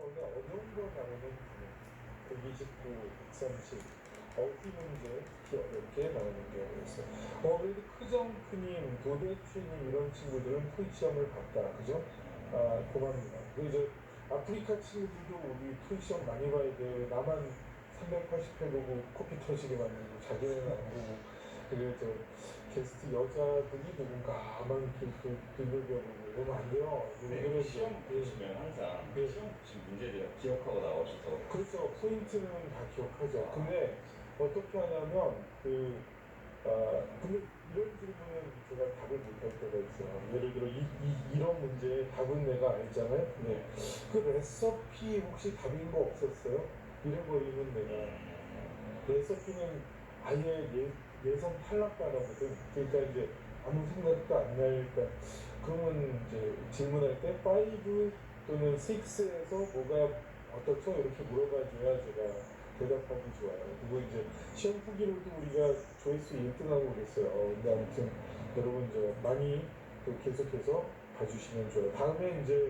원래 어려운 거 나오는 129, 130 어휘 문제 특히 어렵게 나오는 경우가 있어요. 어, 그래도 크정크님, 도대추님 이런 친구들은 토익 시험을 봤다. 그죠? 아, 고맙습니다. 그 이제 아프리카 친구들도 우리 토익 시험 많이 봐야 돼. 나만 380회 보고 코피 터지게 만들고 자기는 안 보고 그리고 저 게스트 여자분이 누군가만 이렇게 비밀려보고 이러면 안 돼요. 네, 이러면 시험 예. 보시면 항상 네. 시험 보신 문제들 기억하고 나오셔서 그렇죠. 포인트는 다 기억하죠. 근데 어떻게 하냐면 그 아, 근데 이런 질문은 제가 답을 못 할 때가 있어요. 예를 들어 이, 이, 이런 문제의 답은 내가 알잖아요. 근데 그 레시피 혹시 답인 거 없었어요? 잃어버리면 내가 레시피는 아예 예, 예선 탈락가거든. 그러니까 이제 아무 생각도 안 나니까 그러면 이제 질문할 때 5 또는 6에서 뭐가 어떻죠? 이렇게 물어봐줘야 제가 대답하기 좋아요. 그리고 이제 시험 후기로도 우리가 조회수 1등하고 그랬어요. 어, 근데 아무튼 여러분 저 많이 또 계속해서 봐주시면 좋아요. 다음에 이제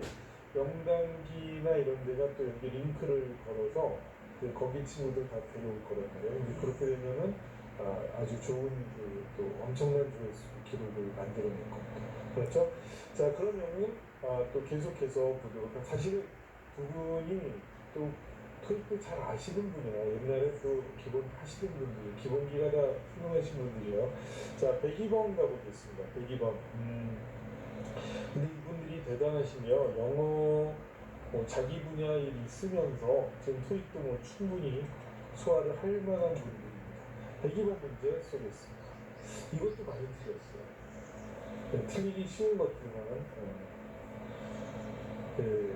영단기나 이런 데가 또 여기 링크를 걸어서 그 거기 친구들 다 데려올 거란 말이에요. 이제 그렇게 되면은 아, 아주 좋은 그, 또 엄청난 조회수 기록을 만들어낼 겁니다. 그렇죠? 자 그러면은 아, 또 계속해서 보도록 할 사실 두 분이 또 토익도 잘 아시는 분이에요. 옛날에 또 기본 하시는 분들, 기본기가 다 훌륭하신 분들이에요. 자, 102번 가보겠습니다. 102번. 음, 근데 이분들이 대단하시며 영어 뭐 자기 분야 일 있으면서 지금 토익도 뭐 충분히 소화를 할 만한 분들 입니다. 102번 문제 쏘겠습니다. 이것도 많이 틀렸어요. 네, 틀리기 쉬운 것들만 어, 네,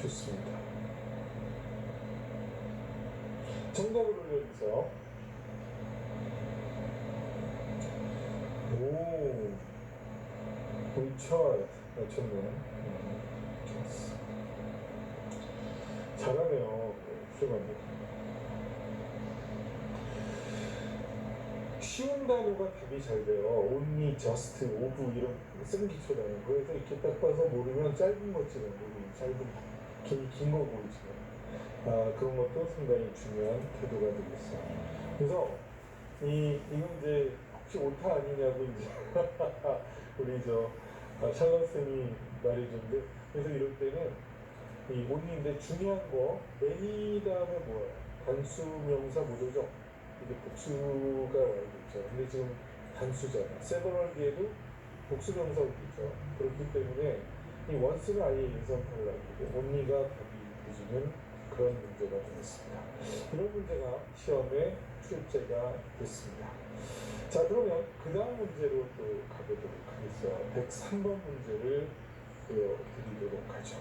좋습니다. 정답을 올려주세요. 오, 리차드 맞췄네. 음, 좋았어. 잘하네요. 훌륭합니다. 쉬운 단어가 답이 잘 돼요. only, just, of 이런 쓴 기초 단어. 그래서 이렇게 딱 봐서 모르면 짧은 것처럼 보이고 짧은 긴, 긴거 보이지만 아, 그런 것도 상당히 중요한 태도가 되겠어요. 그래서 이 이건 이제 혹시 오타 아니냐고 이제 우리 저 아, 샬럿 쌤이 말해줬는데 그래서 이럴 때는 이 only인데 중요한 거 many 다음에 뭐예요? 단수 명사 모조죠. 이게 복수가 와야겠죠. 근데 지금 단수잖아. 뒤에도 복수 명사 오겠죠. 그렇기 때문에 이 once는 아예 예선 탈락이고 only가 답이 늦으면 그런 문제가 되겠습니다. 이런 문제가 시험에 출제가 됐습니다. 자 그러면 그 다음 문제로 또 가보도록 하겠어요. 103번 문제를 보여드리도록 하죠.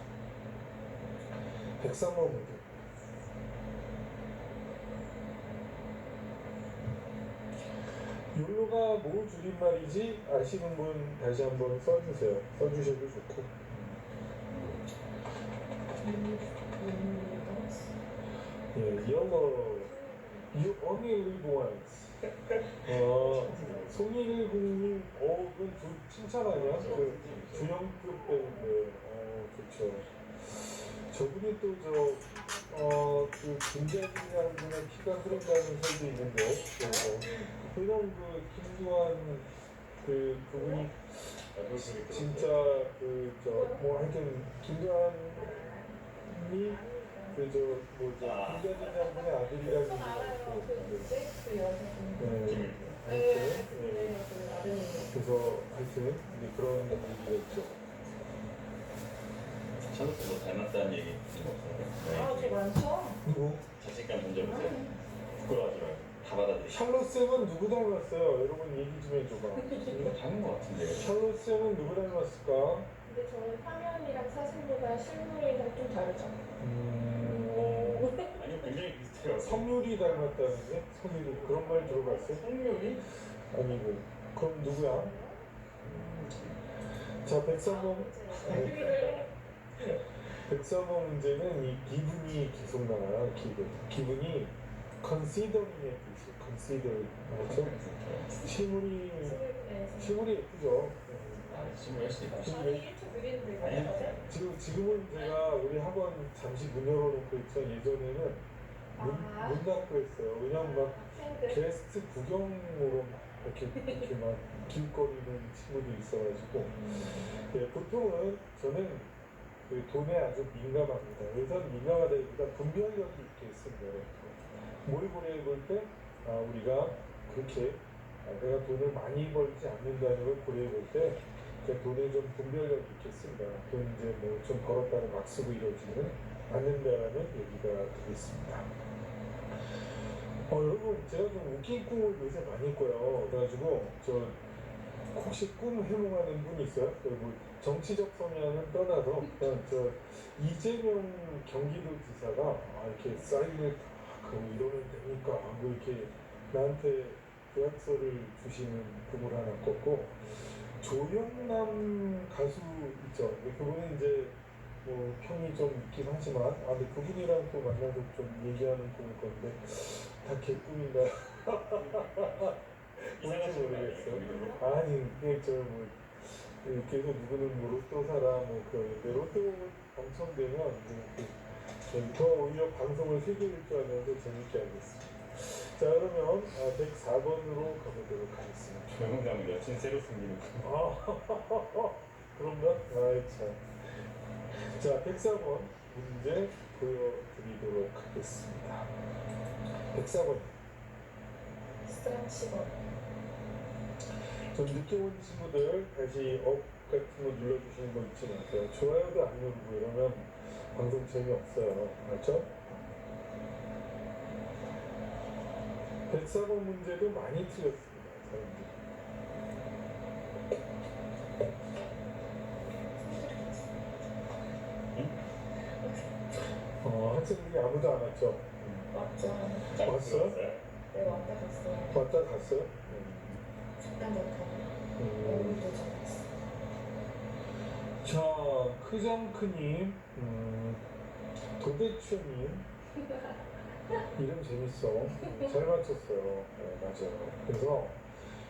103번 문제. 욜로가 뭐 줄임말이지 아시는 분 다시 한번 써주세요. 써주셔도 좋고. 예, YOLO. You only live once. 어, 송일국님, 어, 그건 두, 칭찬 아니야? 그, 주영급 배우인데, 어, 좋죠. 저분이 또 저, 어, 그, 김재진이라는 분의 피가 흐른다는 소리도 있는데, 그래서. 그럼 그, 김두한, 그, 그분이 진짜 그, 저, 뭐 하여튼, 김두한이 그, 저, 뭐, 저, 아. 김재진이라는 분의 아들이라는. 있고, 그 네. 하여튼, 네. 그. 그래서 하여튼 그런 얘기가 있죠. 뭐 닮았다는 얘기 좀 아, 저 없어요? 많죠? 누구? 자신감 던져보세요 부끄러워하지 말고 다 받아들이시고 샬롯 쌤은 누구 닮았어요? 여러분 얘기 좀 해줘봐. 이거 닮은 것 같은데요? 샬롯 쌤은 누구 닮았을까? 근데 저는 화면이랑 사진보다 실물이랑 좀 다르죠. 음, 어, 아니요 굉장히 비슷해요 성률이 닮았다는데? 성률이 그런 말 들어봤어요? 성룡이? 아니고 그럼 누구야? 자, 백성범 네. 백성범 문제는 이 기분이 계속 나와요. 기분. 기분이 considering의 뜻이에요. consider 맞죠? 실물이 네. 실물이 예쁘죠. 아 지금 지금은 제가 우리 학원 잠시 문 열어놓고 있죠. 예전에는 문, 아. 문 닫고 했어요. 왜냐면 막 학생들 게스트 구경으로 막 이렇게 이렇게 막 길거리는 친구들이 있어가지고 예, 보통은 저는 그 돈에 아주 민감합니다. 그래서 민감하다기보다 분별력이 있게 있습니다. 모리모리 해볼 때 아, 우리가 그렇게 아, 내가 돈을 많이 벌지 않는다는 걸 고려해 볼때 그 돈에 좀 분별력 있게 쓴다. 돈 이제 뭐 좀 벌었다고 막 쓰고 이러지는 않는다라는 얘기가 되겠습니다. 어, 여러분, 제가 좀 웃긴 꿈을 요새 많이 꿔요. 그래가지고, 저, 혹시 꿈 해몽하는 분 있어요? 그리고 정치적 성향은 떠나서, 그냥 저, 이재명 경기도지사가, 아, 이렇게 사인을 다, 그, 이러면 됩니까? 하고 이렇게 나한테 계약서를 주시는 꿈을 하나 꿨고, 조영남 가수 있죠. 근데 그분은 이제 뭐 평이 좀 있긴 하지만 아 근데 그분이랑 또 만나서 좀 얘기하는 꿈을 꿨는데 다 개꿈인가 뭔지 모르겠어. 아니 그게 저뭐 계속 누구는 뭐 로또 사라 뭐 그러는데 로또 당첨되면 이제 그, 더 오히려 방송을 알면서 재밌게 하겠습니다. 자 그러면 아, 104번으로 가보도록 하겠습니다. 조영남 여친 새로 생기는 거. 아, 그런가? 아이 참. 자, 104번 문제 보여드리도록 하겠습니다. 104번. 수상 직원 좀 늦게 온 친구들 다시 업 같은 거 눌러주시는 거 잊지 마세요. 좋아요도 안 누르고 이러면 방송 재미없어요. 맞죠? 104번 문제도 많이 틀렸습니다. 사람들이. 어, 학생들이 아무도 안 왔죠? 맞죠? 왔어요? 네 왔다 갔어요 왔다 갔어요? 잠 자, 크정크님, 음, 도대추님, 이름 재밌어. 음, 잘 맞췄어요. 네, 맞아요. 그래서,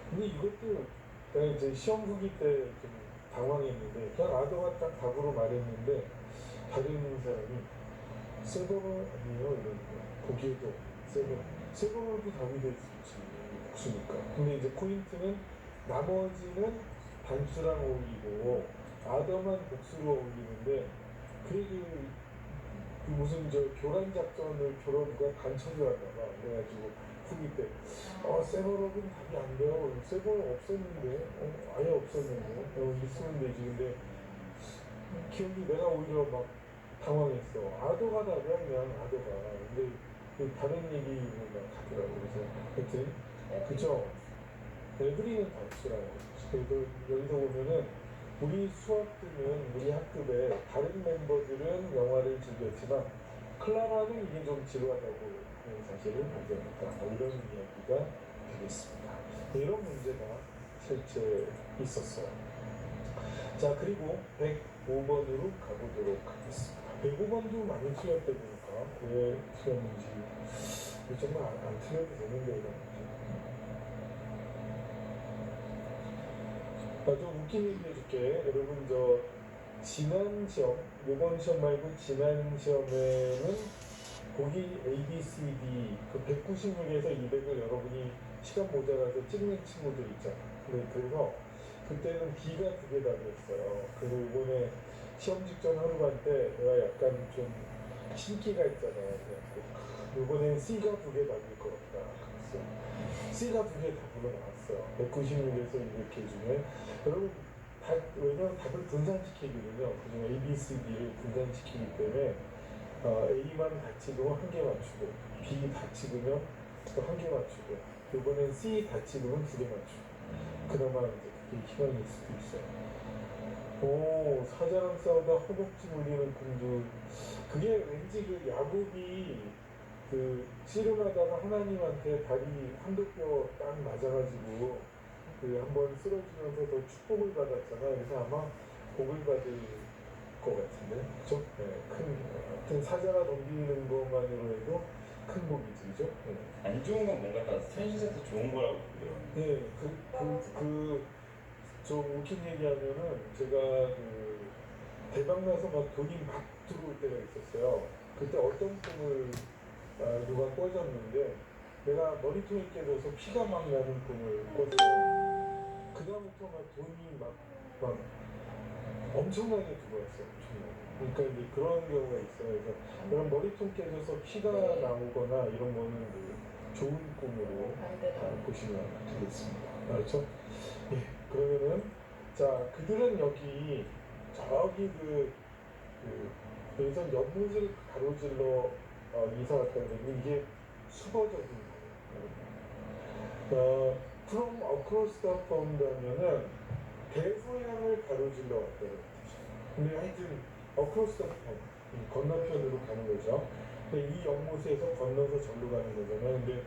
근데 이것도 내가 이제 시험 후기 때 좀 당황했는데, 그냥 아도가 딱 답으로 말했는데, 다른 사람이, 세버너 아니에요? 이러는 거야. 보기에도 세버너. 세버너도 답이 될 수 있지. 복수니까. 근데 이제 포인트는 나머지는 단수랑 어울리고, 아더만 복수로 어울리는데 그게 그, 그 무슨 저 교란 작전을 교란과 간척을 하나 봐 그래가지고 후기 때 어, 세버럭은 답이 안 돼요. 세버럭 없었는데 어, 아예 없었는데 어, 있으면 되지. 근데 기억이 내가 오히려 막 당황했어. 아더가 답이야 그냥 아더가. 근데 그 다른 얘기를 막 하더라고. 그래서 하여튼 그쵸. 에브리는 단수라고. 그래서 여기서 보면은 우리 수업들은 우리 학급에 다른 멤버들은 영화를 즐겼지만 클라라는 이게 좀 지루하다고 하는 사실을 발견했다. 뭐 이런 이야기가 되겠습니다. 이런 문제가 실제 있었어요. 자 그리고 105번으로 가보도록 하겠습니다. 105번도 많이 틀렸다 보니까 왜 틀렸는지 정말 안, 안 틀려도 되는데 이런 문제. 아, 좀 웃긴 얘기 해줄게. 여러분, 저, 지난 시험, 요번 시험 말고 지난 시험에는 보기 A, B, C, D, 그 196에서 200을 여러분이 시간 모자라서 찍는 친구들 있잖아. 네, 그래서 그때는 D가 두 개 답이었어요. 그리고 이번에 시험 직전 하루 반 때 내가 약간 좀 신기가 있잖아요. 이번엔 C가 두 개 답일 것 같다. 그랬어. C가 두 개 답으로 나왔어 요. 196에서 200개 중에. 여러분, 다, 왜냐면 답을 분산시키거든요. 그중에 A, B, C, D를 분산시키기 때문에 어, A만 다 찍으면 한 개 맞추고 B 다 찍으면 또 한 개 맞추고 이번엔 C 다 찍으면 두 개 맞추고 그나마 이제 그게 있을 수도 있어요. 오 사자랑 싸우다 허벅지 물리는 꿈도 그게 왠지 그 야곱이 그 씨름하다가 하나님한테 다리 한도뼈 딱 맞아가지고 그 한번 쓰러지면서 더 축복을 받았잖아. 그래서 아마 복을 받을 것 같은데, 그죠? 네, 큰 하여튼 사자가 덤비는 것만으로 해도 큰 복이지, 그죠? 네. 안 좋은 건 뭔가 다 현실에서 좋은 거라고 보더라고요. 네, 그, 그, 그, 좀 웃긴 얘기하면은, 제가 그, 대박나서 막 돈이 막 들어올 때가 있었어요. 그때 어떤 꿈을 아, 누가 꿔줬는데 내가 머리통이 깨져서 피가 막 나는 꿈을 꿨어요. 그다음부터 막 돈이 막, 막 엄청나게 들어왔어요. 엄청나게. 그러니까 이제 그런 경우가 있어요. 그래서 그런 머리통 깨져서 피가 나오거나 이런 거는 그 좋은 꿈으로 아, 보시면 되겠습니다. 알죠? 예, 그러면은 자 그들은 여기 저기 그, 그 여기서 연못을 가로질러 어, 이사 갔다는 얘기 이게 수거적인 거예요. 어, from across the pond하면은 대서양을 가로질러 뜻이에요. 근데 하여튼 across the pond 이 건너편으로 가는 거죠. 근데 이 연못에서 건너서 절로 가는 거잖아요. 근데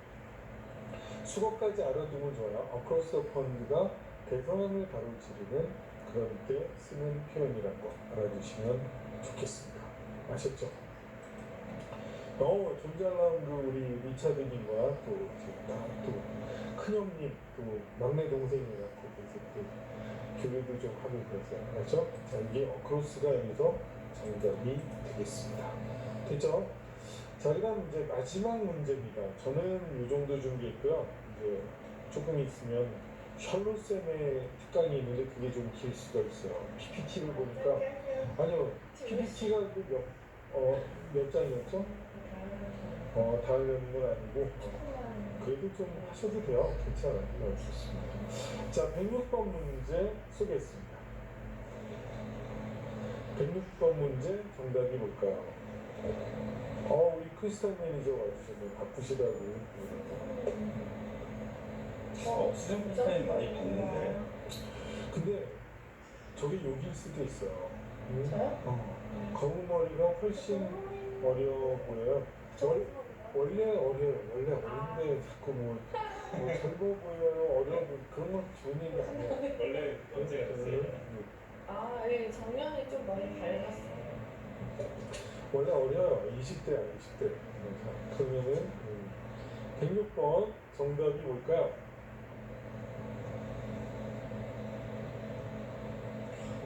수거까지 알아두면 좋아요. across the pond가 대서양을 가로지르는 그런 때 쓰는 표현이라는 거 알아두시면 좋겠습니다. 아셨죠? 어, 나온 그 우리 리차드님과 또, 또 큰형님, 또 막내 동생이랑 또 그래서 또 교류도 좀 하고 그랬어요. 알죠? 자, 이게 어크로스가 여기서 정답이 되겠습니다. 됐죠? 자, 그 다음 이제 마지막 문제입니다. 저는 이 정도 준비했고요. 이제 조금 있으면 샬롯쌤의 특강이 있는데 그게 좀 길 수가 있어요. PPT를 보니까 아니요 PPT가 그 몇, 어, 몇 장이었죠? 어, 다 외우는 건 아니고 어, 그래도 좀 하셔도 돼요. 괜찮아요. 네, 좋습니다. 자, 106번 문제 소개했습니다. 106번 문제 정답이 뭘까요? 어, 우리 크리스탈 매니저 와주셨네. 바쁘시다고. 어, 수정 프로타임 많이 봤는데. 근데 저게 욕일 수도 있어요. 응? 저요? 어. 검은 머리가 훨씬 어려 보여요. 저 원래 어려요. 원래 어린데 자꾸 뭐, 뭐 젊어 보여요. 어려 보여. 그런 건 좋은 얘기 아니에요. 원래? 음, 아, 예, 작년에 좀 많이 밝았어요. 원래 어려요. 20대야, 20대. 그러면은 음, 106번 정답이 뭘까요?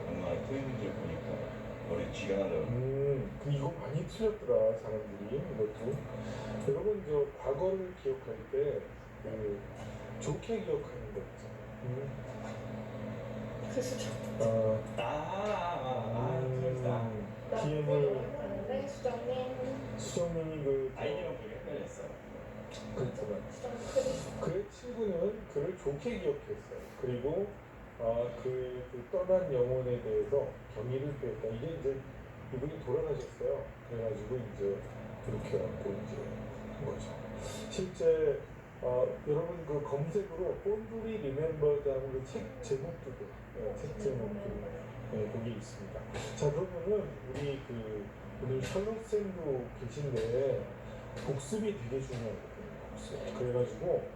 엄마 토요일 보니까 머리 쥐가 나더라고. 음, 그 이거 많이 틀렸더라 사람들이 이것도. 여러분 저 과거를 기억할 때 그, 좋게 기억하는 거 있잖아요. 음, 그래서 저 아, 아, 아, 아, 틀렸다. 음, DM을 네, 수정님. 수정님이 그 아이디랑 되게 헷갈렸어. 그랬잖아. 수정 크리스. 그의 친구는 그를 좋게 기억했어요. 그리고 아, 그, 그 떠난 영혼에 대해서 경의를 표했다. 이게 이제 이분이 돌아가셨어요. 그래가지고 이제 이렇게 갖고 이제 한 거죠. 실제 어, 여러분 그 검색으로 본두리 리멤버드 하는 그책 제목도. 네, 책 제목도 네, 거기 있습니다. 자 그러면은 우리 그 오늘 샬롯 쌤도 계신데 복습이 되게 중요하거든요. 복습. 그래가지고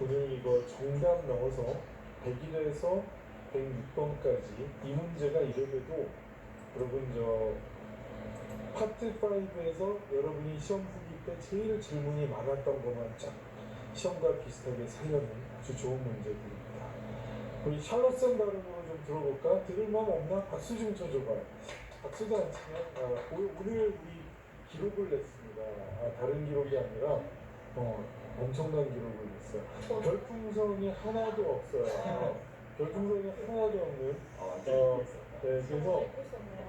오늘 이거 정답 넣어서 101에서 106번까지 이 문제가 이래봬도 여러분 저 파트 5에서 여러분이 시험 후기 때 제일 질문이 많았던 것만 쫙 시험과 비슷하게 살려낸 아주 좋은 문제들입니다. 우리 샬롯쌤 발음으로 좀 들어볼까? 들을 마음 없나? 박수 좀 쳐줘봐요. 박수도 안 치면 아, 오늘, 우리 기록을 냈습니다. 아, 다른 기록이 아니라 어, 엄청난 기록을 냈어요. 저 별풍선이 하나도 없어요. 어, 별풍선이 하나도 없는 아, 어, 있었다. 네, 그래서.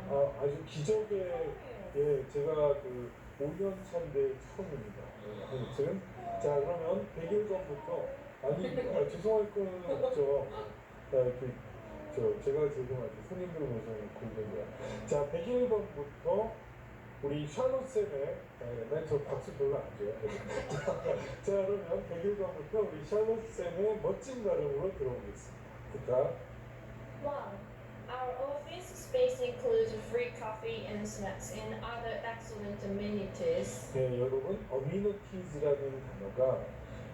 아, 아주 기적의 예, 제가 그 5년 차인데 처음입니다. 네, 아무튼 자 그러면 101번부터 아니 아, 죄송할 거는 없죠. 자, 그, 저 제가 죄송하죠. 손님들 모셔놓고 있는 거야. 자 101번부터 우리 샬롯 쌤의 맨저 박수 별로 안 줘요. 자 그러면 101번부터 우리 샬롯 쌤의 멋진 발음으로 들어보겠습니다. One, our office space includes free coffee and snacks and other excellent amenities. 네, 여러분, 어미니티즈라는 단어가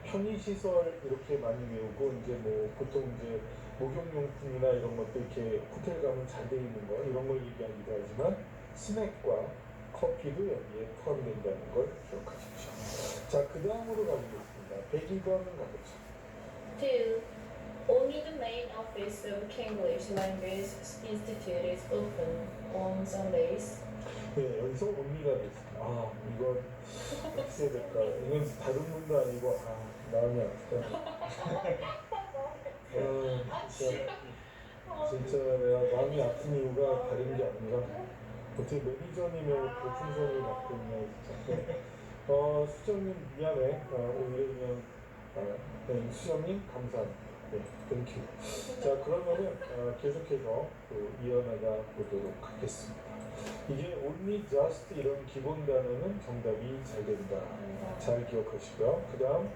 편의시설 이렇게 많이 외우고 이제 뭐 보통 이제 목욕용품이나 이런 것도 이렇게 호텔 가면 잘 돼 있는 거 이런 걸 얘기하기도 하지만 스낵과 커피도 여기에 포함된다는 걸 기억하십시오. 자, 그 다음으로 가보겠습니다. 102번은 가보죠. Two, Only the main office of English Language Institute is open on Sundays. 네, 여기서 온리가 됐습니다. 아, 이건 어떻게 해야 될까? 이건 다른 분도 아니고, 아, 마음이 아프다. 아, 진짜, 진짜 내가 마음이 아픈 이유가 다른 게 아니라, 어떻게 매니저님의 별풍선을 받고 있나, 진짜. 어, 수정님 미안해. 어, 오히려 그냥, 어, 네, 수정님 감사합니다. 네, 땡큐. 자, 그러면은 어, 계속해서 또 이어나가 보도록 하겠습니다. 이게 only just 이런 기본 단어는 정답이 잘 된다. 잘 기억하시고요. 그 다음,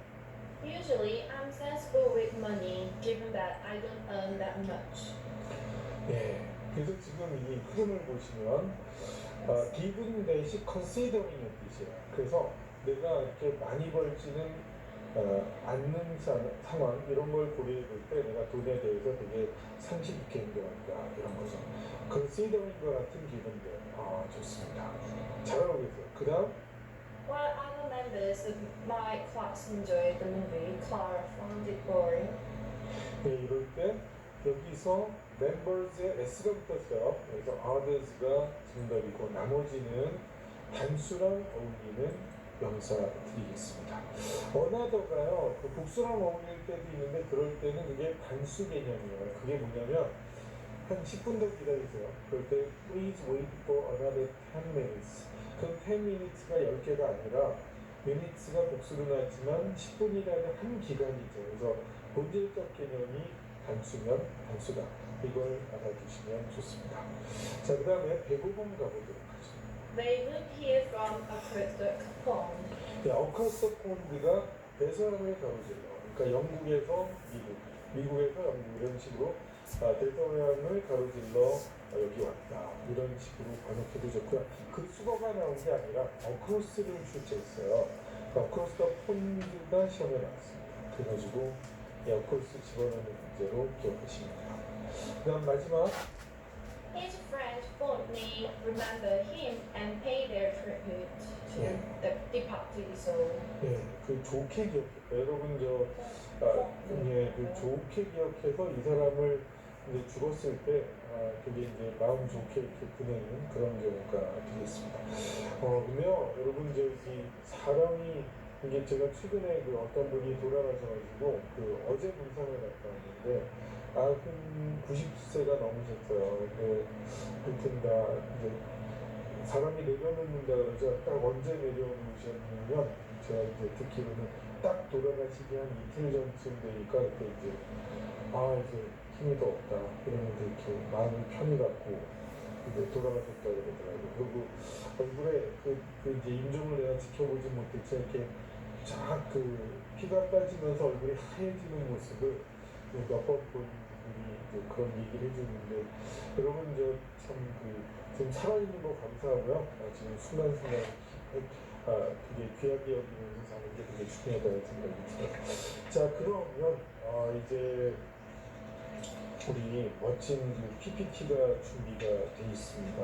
Usually, I'm sensible with money, given that I don't earn that much. 예. 그래서 지금 이 흐름을 보시면, 어, given 대시 considering의 뜻이에요. 그래서 내가 이렇게 많이 벌지는 어, 사- 상황, 이런 걸 고려해 볼 때 내가 돈에 대해서 되게 상식 있게 행동한다. 이런 거죠. considering과 같은 기분들. 아, 좋습니다. 잘하고 계세요. 그 다음, While other members of my class enjoyed the movie, Clara found it boring. 네, 이럴 때 여기서 members의 s가 붙었어요. 그래서 others가 정답이고 나머지는 단수랑 어울리는 명사 드리겠습니다. 어나더가요, 그 복수랑 어울릴 때도 있는데 그럴 때는 그게 단수 개념이에요. 그게 뭐냐면 한 10분 더 기다리세요. 그럴 때 please wait for another 10 minutes. 그 10 minutes가 10개가 아니라 minutes가 복수로 나왔지만 10분이라는 한 기간이죠. 그래서 본질적 개념이 단수면 단수다. 이걸 알아두시면 좋습니다. 자, 그 다음에 105번 가보도록 하죠. They a. 네, 어커스 콘드가 대서양을 가로질러. 그러니까 영국에서 미국, 미국에서 영국 이런 식으로 아, 대서양을 가로질러 어, 여기 왔다. 이런 식으로 번역해도 좋고요. 그 수거가 나온 게 아니라 어크로스를 출제했어요. 어크로스 더 폰드가 시험에 나왔습니다. 그래가지고 이 어크로스 집어넣는 문제로 기억하시면 돼요. 그 다음 마지막 His friends fondly remember him and pay their tribute to Yeah. the departed soul. 네, 그 좋게 기억해요. 여러분 저 아, 예, 그 좋게 기억해서 이 사람을 이제 죽었을 때 아, 되게 이제 마음 좋게 이렇게 보내는 그런 경우가 되겠습니다. 어, 근데요, 여러분 저기 사람이 이게 제가 최근에 그 어떤 분이 돌아가셔가지고 그 어제 문상을 갔다 왔는데 아흔 90세가 넘으셨어요. 근데 다 이제 사람이 내려놓는다 그러죠. 딱 언제 내려놓으셨냐면 제가 이제 듣기로는 딱 돌아가시기 한 이틀 전쯤 되니까 그때 이제 아 이제 힘이 더 없다 그러면서 이렇게 마음을 편히 갖고 이제 돌아가셨다 그러더라고요. 그리고 얼굴에 그, 그 이제 임종을 내가 지켜보지 못했지 이렇게 쫙 그 피가 빠지면서 얼굴이 하얘지는 모습을 몇 번본분 이 이제 그런 얘기를 해주는데 여러분 저 참그 지금 살아있는 거 감사하고요. 아, 지금 순간순간 아, 되게 귀하게 여기면서 사는 게 되게 중요하다는 생각이 들어요. 자 그러면 어, 이제 우리 멋진 그 PPT가 준비가 되어 있습니다.